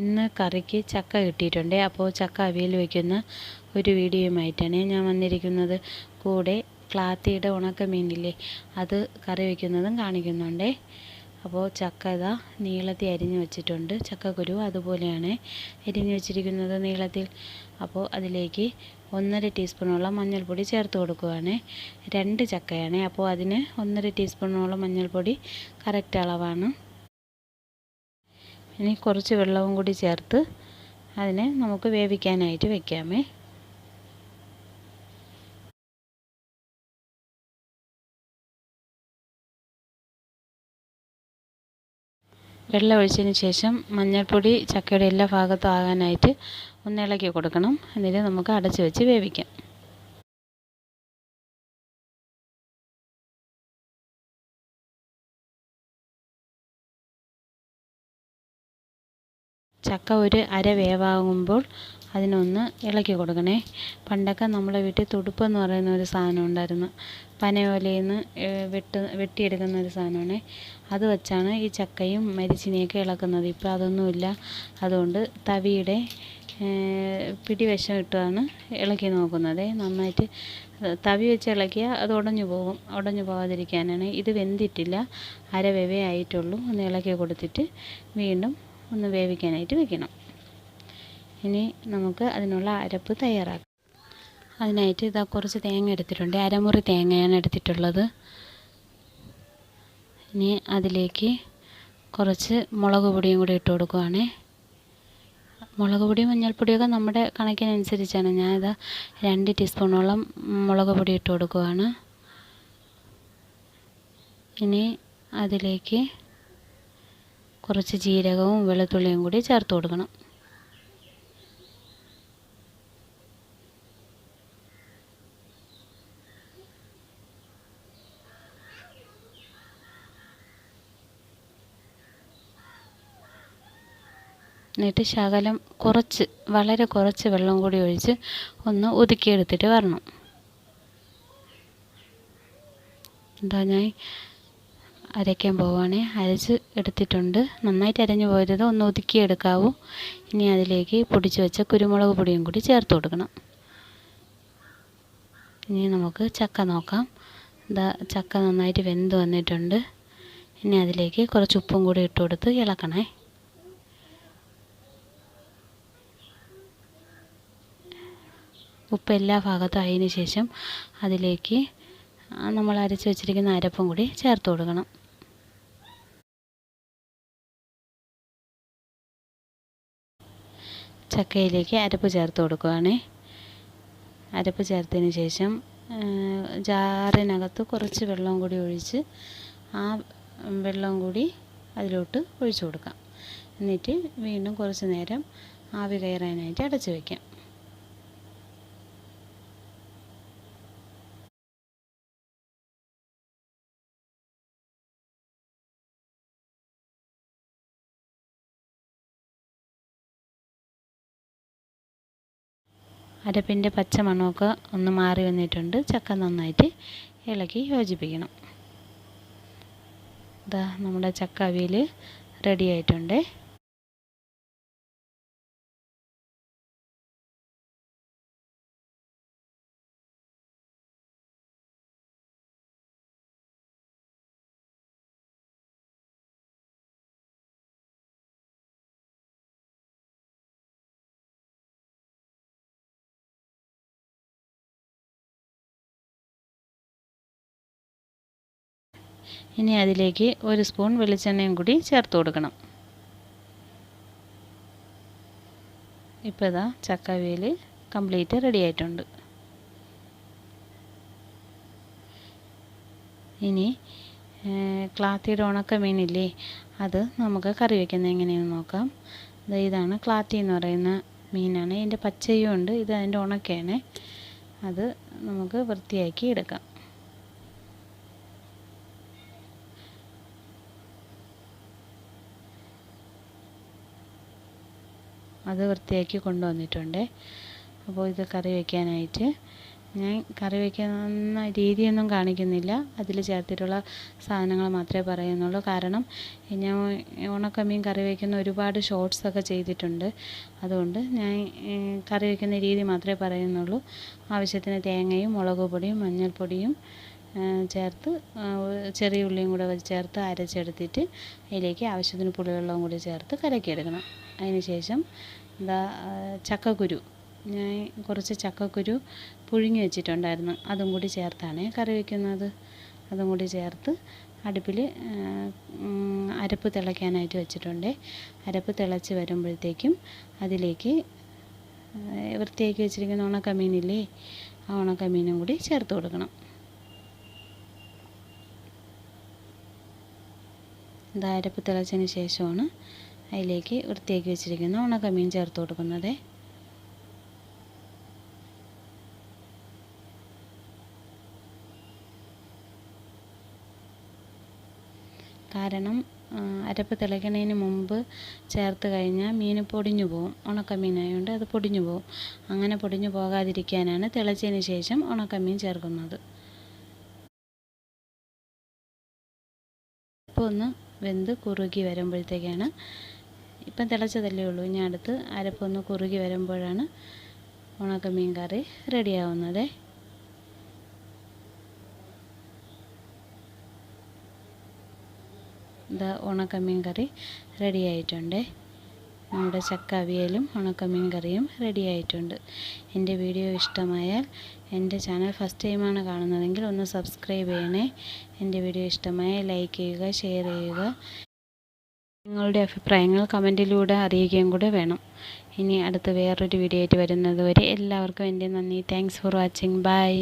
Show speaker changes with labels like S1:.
S1: ഇന്ന് കറിക്ക് ചക്ക കിട്ടിയിട്ടുണ്ട്. അപ്പോൾ ചക്ക അവിയൽ വയ്ക്കുന്ന ഒരു വീഡിയോയുമായിട്ടാണ് ഞാൻ വന്നിരിക്കുന്നത്. കൂടെ ക്ലാത്തിയുടെ ഉണക്ക മീനില്ലേ അത് കറി വയ്ക്കുന്നതും കാണിക്കുന്നുണ്ട്. അപ്പോൾ ചക്ക ഇതാ നീളത്തിൽ അരിഞ്ഞു വെച്ചിട്ടുണ്ട്. ചക്കക്കുരു അതുപോലെയാണ് അരിഞ്ഞു വെച്ചിരിക്കുന്നത് നീളത്തിൽ. അപ്പോൾ അതിലേക്ക് ഒന്നര ടീസ്പൂണോളം മഞ്ഞൾപ്പൊടി ചേർത്ത് കൊടുക്കുകയാണ് രണ്ട് ചക്കയാണ്. അപ്പോൾ അതിന് ഒന്നര ടീസ്പൂണോളം മഞ്ഞൾപ്പൊടി കറക്റ്റ് അളവാണ്. ഇനി കുറച്ച് വെള്ളവും കൂടി ചേർത്ത് അതിനെ നമുക്ക് വേവിക്കാനായിട്ട് വെക്കാമേ. വെള്ളം ഒഴിച്ചതിന് ശേഷം മഞ്ഞൾപ്പൊടി ചക്കയുടെ എല്ലാ ഭാഗത്തും ആകാനായിട്ട് ഒന്ന് ഇളക്കി കൊടുക്കണം. എന്നിട്ട് നമുക്ക് അടച്ചു വെച്ച് വേവിക്കാം. ചക്ക ഒരു അര വേവാകുമ്പോൾ അതിനൊന്ന് ഇളക്കി കൊടുക്കണേ. പണ്ടൊക്കെ നമ്മളെ വീട്ടിൽ തുടുപ്പെന്ന് പറയുന്ന ഒരു സാധനം ഉണ്ടായിരുന്നു. പനയോലയിൽ നിന്ന് വെട്ട് വെട്ടിയെടുക്കുന്ന ഒരു സാധനമാണ്. അത് വെച്ചാണ് ഈ ചക്കയും മരിച്ചിനെയൊക്കെ ഇളക്കുന്നത്. ഇപ്പോൾ അതൊന്നുമില്ല. അതുകൊണ്ട് തവിയുടെ പിടിവശം ഇട്ടാണ് ഇളക്കി നോക്കുന്നത്. നന്നായിട്ട് തവി വെച്ച് ഇളക്കിയാൽ അത് ഉടഞ്ഞു പോകും. ഉടഞ്ഞു പോകാതിരിക്കാനാണ്. ഇത് വെന്തിട്ടില്ല. അരവേവേ ആയിട്ടുള്ളൂ. ഒന്ന് ഇളക്കി കൊടുത്തിട്ട് വീണ്ടും ഒന്ന് വേവിക്കാനായിട്ട് വെക്കണം. ഇനി നമുക്ക് അതിനുള്ള അരപ്പ് തയ്യാറാക്കാം. അതിനായിട്ട് ഇതാ കുറച്ച് തേങ്ങ എടുത്തിട്ടുണ്ട്. അരമുറി തേങ്ങയാണ് എടുത്തിട്ടുള്ളത്. ഇനി അതിലേക്ക് കുറച്ച് മുളക് പൊടിയും കൂടി ഇട്ട് കൊടുക്കുവാണേ. മുളക് പൊടി മഞ്ഞൾപ്പൊടിയൊക്കെ നമ്മുടെ കണക്കിനനുസരിച്ചാണ്. ഞാനിതാ രണ്ട് ടീസ്പൂണോളം മുളക് പൊടി ഇട്ട് കൊടുക്കുവാണ്. ഇനി അതിലേക്ക് കുറച്ച് ജീരകവും വെളുത്തുള്ളിയും കൂടി ചേർത്ത് കൊടുക്കണം. എന്നിട്ട് ശകലം കുറച്ച് വളരെ കുറച്ച് വെള്ളം കൂടി ഒഴിച്ച് ഒന്ന് ഒതുക്കിയെടുത്തിട്ട് വരണം. എന്താ ഞാൻ അരയ്ക്കാൻ പോവുകയാണേ അരച്ച് എടുത്തിട്ടുണ്ട്. നന്നായിട്ട് അരഞ്ഞു പോരുത് ഒന്ന് ഒതുക്കിയെടുക്കാവൂ ഇനി അതിലേക്ക് പൊടിച്ച് വെച്ച കുരുമുളക് പൊടിയും കൂടി ചേർത്ത് കൊടുക്കണം. ഇനി നമുക്ക് ചക്ക നോക്കാം. ഇതാ ചക്ക നന്നായിട്ട് വെന്ത് വന്നിട്ടുണ്ട്. ഇനി അതിലേക്ക് കുറച്ച് ഉപ്പും കൂടി ഇട്ട് കൊടുത്ത് ഇളക്കണേ. ഉപ്പ് എല്ലാ ഭാഗത്തും ആയതിനു ശേഷം അതിലേക്ക് നമ്മൾ അരച്ച് വെച്ചിരിക്കുന്ന അരപ്പും കൂടി ചേർത്ത് കൊടുക്കണം. ചക്കയിലേക്ക് അരപ്പ് ചേർത്ത് കൊടുക്കുകയാണ് അരപ്പ് ചേർത്തതിന് ശേഷം ജാറിനകത്ത് കുറച്ച് വെള്ളം കൂടി ഒഴിച്ച് ആ വെള്ളം കൂടി അതിലോട്ട് ഒഴിച്ചു കൊടുക്കാം. എന്നിട്ട് വീണ്ടും കുറച്ച് നേരം ആവി കയറാനായിട്ട് അടച്ചു വയ്ക്കാം അരപ്പിന്റെ പച്ച മണമൊക്കെ ഒന്ന് മാറി വന്നിട്ടുണ്ട്. ചക്ക നന്നായിട്ട് ഇളക്കി യോജിപ്പിക്കണം. ഇതാ നമ്മുടെ ചക്ക അവിയൽ റെഡി ആയിട്ടുണ്ട്. ഇനി അതിലേക്ക് ഒരു സ്പൂൺ വെളിച്ചെണ്ണയും കൂടി ചേർത്ത് കൊടുക്കണം. ഇപ്പോൾ ഇതാ കംപ്ലീറ്റ് റെഡി ആയിട്ടുണ്ട്. ഇനി ക്ലാത്തിയുടെ ഉണക്ക മീനില്ലേ അത് നമുക്ക് കറി വയ്ക്കുന്നത് എങ്ങനെയെന്ന് നോക്കാം. ഇതാണ് ക്ലാത്തി എന്ന് പറയുന്ന മീനാണ്. ഇതിന്റെ പച്ചയും ഉണ്ട് ഇത് അതിന്റെ ഉണക്കയാണ്. അത് നമുക്ക് വൃത്തിയാക്കി എടുക്കാം. അത് വൃത്തിയാക്കി കൊണ്ടുവന്നിട്ടുണ്ട്. അപ്പോൾ ഇത് കറി വയ്ക്കാനായിട്ട് ഞാൻ കറി വയ്ക്കുന്ന രീതിയൊന്നും കാണിക്കുന്നില്ല. അതിൽ ചേർത്തിട്ടുള്ള സാധനങ്ങൾ മാത്രമേ പറയുന്നുള്ളൂ. കാരണം ഞാൻ ഉണക്കമീൻ കറി വയ്ക്കുന്ന ഒരുപാട് ഷോർട്സൊക്കെ ചെയ്തിട്ടുണ്ട്. അതുകൊണ്ട് ഞാൻ കറി വയ്ക്കുന്ന രീതി മാത്രമേ പറയുന്നുള്ളൂ. ആവശ്യത്തിന് തേങ്ങയും മുളക് പൊടിയും മഞ്ഞൾപ്പൊടിയും ചേർത്ത് ചെറിയ ഉള്ളിയും കൂടെ ചേർത്ത് അരച്ചെടുത്തിട്ട് അതിലേക്ക് ആവശ്യത്തിന് പുളിവെള്ളവും കൂടി ചേർത്ത് കലക്കിയെടുക്കണം. അതിന് ശേഷം എന്താ ചക്കക്കുരു. ഞാൻ കുറച്ച് ചക്കക്കുരു പുഴുങ്ങി വെച്ചിട്ടുണ്ടായിരുന്നു. അതും കൂടി ചേർത്താണ് കറി വയ്ക്കുന്നത് അതും കൂടി ചേർത്ത് അടുപ്പിൽ അരപ്പ് തിളയ്ക്കാനായിട്ട് വെച്ചിട്ടുണ്ട്. അരപ്പ് തിളച്ച് വരുമ്പോഴത്തേക്കും അതിലേക്ക് വൃത്തിയാക്കി വെച്ചിരിക്കുന്ന ഉണക്കമീനില്ലേ ആ ഉണക്കമീനും കൂടി ചേർത്ത് കൊടുക്കണം. ഇത് അരപ്പ് തിളച്ചതിന് ശേഷമാണ് അതിലേക്ക് വൃത്തിയാക്കി വെച്ചിരിക്കുന്ന ഉണക്കമീൻ ചേർത്ത് കൊടുക്കുന്നത് കാരണം അരപ്പ് തിളയ്ക്കുന്നതിന് മുമ്പ് ചേർത്ത് കഴിഞ്ഞാൽ മീൻ പൊടിഞ്ഞു പോകും ഉണക്കമീനായതുകൊണ്ട് അത് പൊടിഞ്ഞു പോകും അങ്ങനെ പൊടിഞ്ഞു പോകാതിരിക്കാനാണ് തിളച്ചതിന് ശേഷം ഉണക്കമീൻ ചേർക്കുന്നത്. ഇപ്പോൾ ഒന്ന് വെന്ത് കുറുകി വരുമ്പോഴത്തേക്കാണ്. ഇപ്പം തിളച്ചതല്ലേ ഉള്ളൂ. ഇനി അടുത്ത് അരപ്പൊന്ന് കുറുകി വരുമ്പോഴാണ് ഉണക്ക മീൻ കറി റെഡിയാവുന്നത്. ഇതാ ഉണക്ക മീൻ കറി റെഡി ആയിട്ടുണ്ട് നമ്മുടെ ചക്ക അവിയലും ഉണക്കമീൻ കറിയും റെഡി ആയിട്ടുണ്ട്. എന്റെ വീഡിയോ ഇഷ്ടമായാൽ എന്റെ ചാനൽ ഫസ്റ്റ് ടൈമാണ് കാണുന്നതെങ്കിൽ ഒന്ന് സബ്സ്ക്രൈബ് ചെയ്യണേ. എന്റെ വീഡിയോ ഇഷ്ടമായാൽ ലൈക്ക് ചെയ്യുക ഷെയർ ചെയ്യുക. നിങ്ങളുടെ അഭിപ്രായങ്ങൾ കമന്റിലൂടെ അറിയിക്കുകയും കൂടെ വേണം. ഇനി അടുത്ത് വേറൊരു വീഡിയോ ആയിട്ട് വരുന്നത് വരെ എല്ലാവർക്കും എന്റെ നന്ദി. Thanks for watching bye